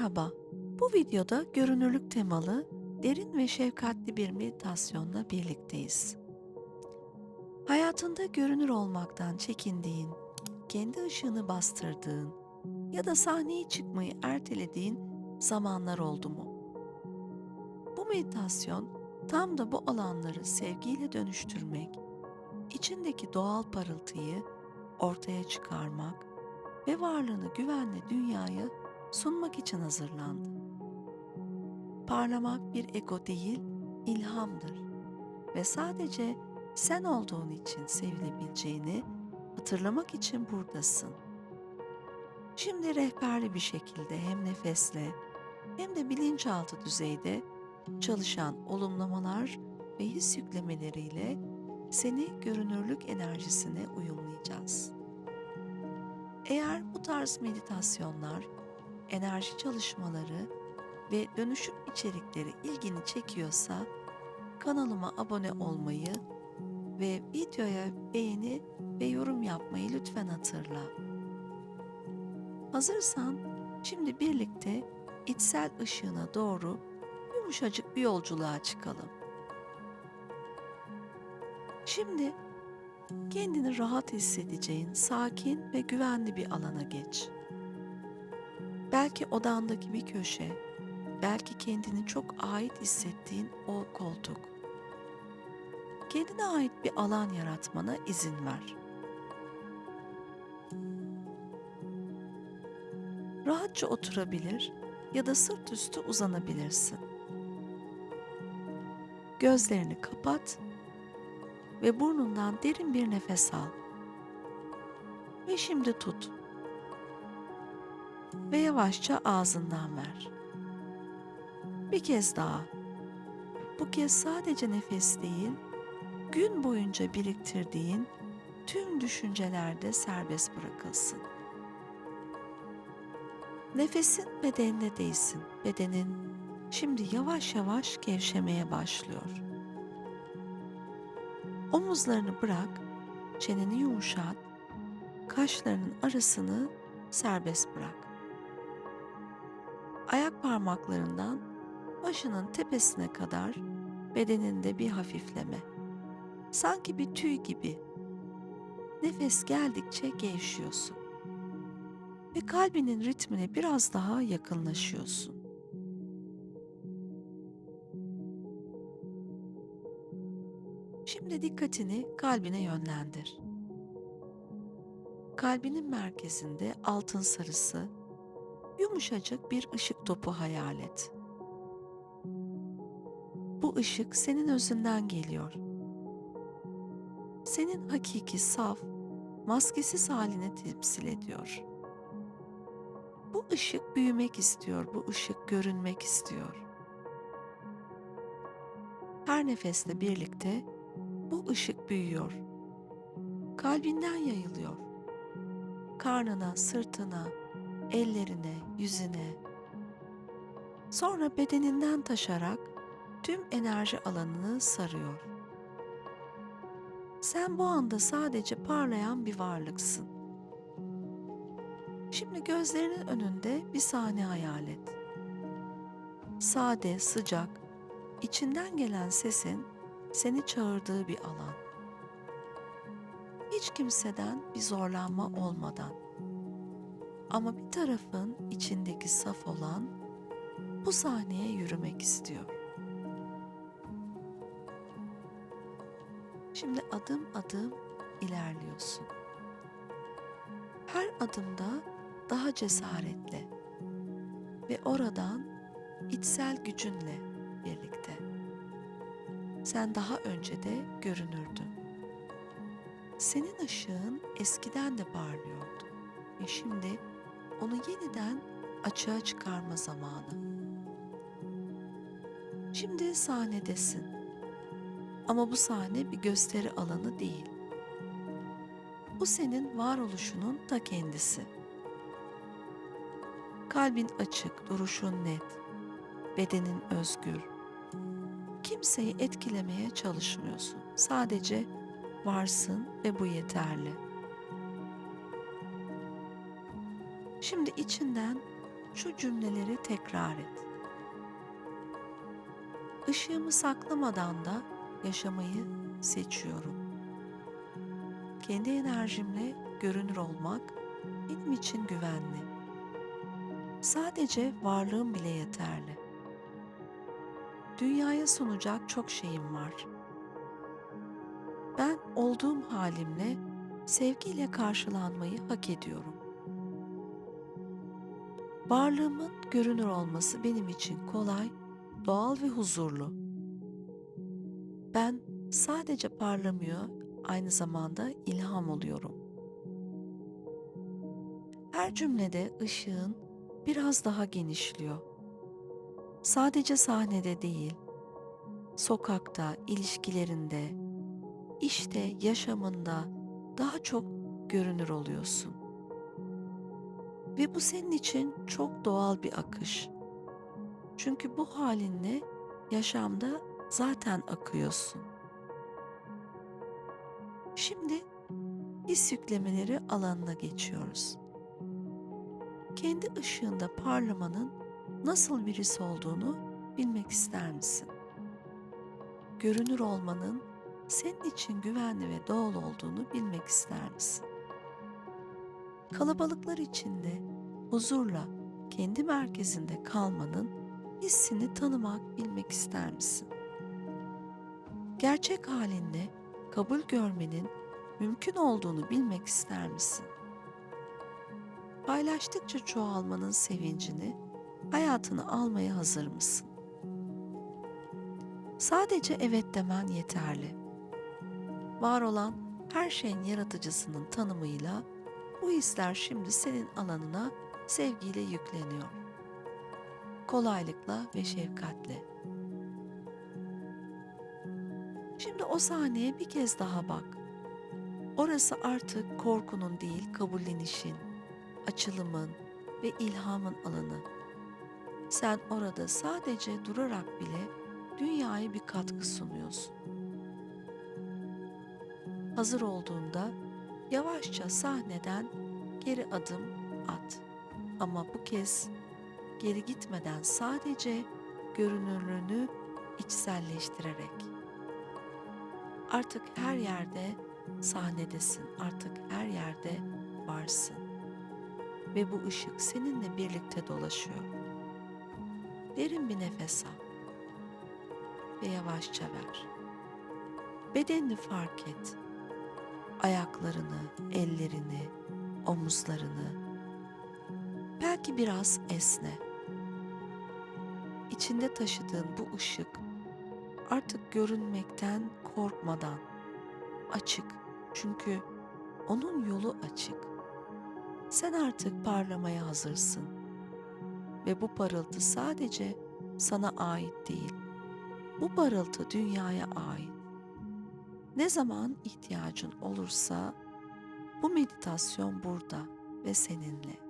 Merhaba. Bu videoda görünürlük temalı derin ve şefkatli bir meditasyonla birlikteyiz. Hayatında görünür olmaktan çekindiğin, kendi ışığını bastırdığın ya da sahneye çıkmayı ertelediğin zamanlar oldu mu? Bu meditasyon tam da bu alanları sevgiyle dönüştürmek, içindeki doğal parıltıyı ortaya çıkarmak ve varlığını güvenle dünyaya sunmak için hazırlandı. Parlamak bir ego değil, ilhamdır ve sadece sen olduğun için sevilebileceğini hatırlamak için buradasın. Şimdi rehberli bir şekilde hem nefesle hem de bilinçaltı düzeyde çalışan olumlamalar ve his yüklemeleriyle seni görünürlük enerjisine uyumlayacağız. Eğer bu tarz meditasyonlar, enerji çalışmaları ve dönüşüm içerikleri ilgini çekiyorsa kanalıma abone olmayı ve videoya beğeni ve yorum yapmayı lütfen hatırla. Hazırsan şimdi birlikte içsel ışığına doğru yumuşacık bir yolculuğa çıkalım. Şimdi kendini rahat hissedeceğin sakin ve güvenli bir alana geç. Belki odandaki bir köşe, belki kendini çok ait hissettiğin o koltuk. Kendine ait bir alan yaratmana izin ver. Rahatça oturabilir ya da sırt üstü uzanabilirsin. Gözlerini kapat ve burnundan derin bir nefes al. Ve şimdi tut. Ve yavaşça ağzından ver. Bir kez daha. Bu kez sadece nefes değil, gün boyunca biriktirdiğin tüm düşüncelerde serbest bırakılsın. Nefesin bedenine değsin. Bedenin şimdi yavaş yavaş gevşemeye başlıyor. Omuzlarını bırak, çeneni yumuşat, kaşlarının arasını serbest bırak. Ayak parmaklarından başının tepesine kadar bedeninde bir hafifleme. Sanki bir tüy gibi. Nefes geldikçe gevşiyorsun. Ve kalbinin ritmine biraz daha yakınlaşıyorsun. Şimdi dikkatini kalbine yönlendir. Kalbinin merkezinde altın sarısı, yumuşacık bir ışık topu hayal et. Bu ışık senin özünden geliyor. Senin hakiki saf, maskesiz halini temsil ediyor. Bu ışık büyümek istiyor, bu ışık görünmek istiyor. Her nefesle birlikte bu ışık büyüyor. Kalbinden yayılıyor. Karnına, sırtına, ellerine, yüzüne. Sonra bedeninden taşarak tüm enerji alanını sarıyor. Sen bu anda sadece parlayan bir varlıksın. Şimdi gözlerinin önünde bir sahne hayal et. Sade, sıcak, içinden gelen sesin seni çağırdığı bir alan. Hiç kimseden bir zorlanma olmadan. Ama bir tarafın içindeki saf olan bu sahneye yürümek istiyor. Şimdi adım adım ilerliyorsun. Her adımda daha cesaretle ve oradan içsel gücünle birlikte. Sen daha önce de görünürdün. Senin ışığın eskiden de parlıyordu ve şimdi onu yeniden açığa çıkarma zamanı. Şimdi sahnedesin. Ama bu sahne bir gösteri alanı değil. Bu senin varoluşunun ta kendisi. Kalbin açık, duruşun net, bedenin özgür. Kimseyi etkilemeye çalışmıyorsun. Sadece varsın ve bu yeterli. Şimdi içinden şu cümleleri tekrar et. Işığımı saklamadan da yaşamayı seçiyorum. Kendi enerjimle görünür olmak benim için güvenli. Sadece varlığım bile yeterli. Dünyaya sunacak çok şeyim var. Ben olduğum halimle sevgiyle karşılanmayı hak ediyorum. Varlığımın görünür olması benim için kolay, doğal ve huzurlu. Ben sadece parlamıyor, aynı zamanda ilham oluyorum. Her cümlede ışığın biraz daha genişliyor. Sadece sahnede değil, sokakta, ilişkilerinde, işte yaşamında daha çok görünür oluyorsun. Ve bu senin için çok doğal bir akış. Çünkü bu halinle yaşamda zaten akıyorsun. Şimdi his yüklemeleri alanına geçiyoruz. Kendi ışığında parlamanın nasıl birisi olduğunu bilmek ister misin? Görünür olmanın senin için güvenli ve doğal olduğunu bilmek ister misin? Kalabalıklar içinde huzurla kendi merkezinde kalmanın hissini tanımak, bilmek ister misin? Gerçek halinde kabul görmenin mümkün olduğunu bilmek ister misin? Paylaştıkça çoğalmanın sevincini hayatına almaya hazır mısın? Sadece evet demen yeterli. Var olan her şeyin yaratıcısının tanımıyla bu hisler şimdi senin alanına sevgiyle yükleniyor. Kolaylıkla ve şefkatle. Şimdi o sahneye bir kez daha bak. Orası artık korkunun değil, kabullenişin, açılımın ve ilhamın alanı. Sen orada sadece durarak bile dünyaya bir katkı sunuyorsun. Hazır olduğunda yavaşça sahneden geri adım at. Ama bu kez geri gitmeden sadece görünürlüğünü içselleştirerek. Artık her yerde sahnedesin. Artık her yerde varsın. Ve bu ışık seninle birlikte dolaşıyor. Derin bir nefes al ve yavaşça ver. Bedenini fark et. Ayaklarını, ellerini, omuzlarını. Belki biraz esne. İçinde taşıdığın bu ışık artık görünmekten korkmadan açık. Çünkü onun yolu açık. Sen artık parlamaya hazırsın. Ve bu parıltı sadece sana ait değil. Bu parıltı dünyaya ait. Ne zaman ihtiyacın olursa bu meditasyon burada ve seninle.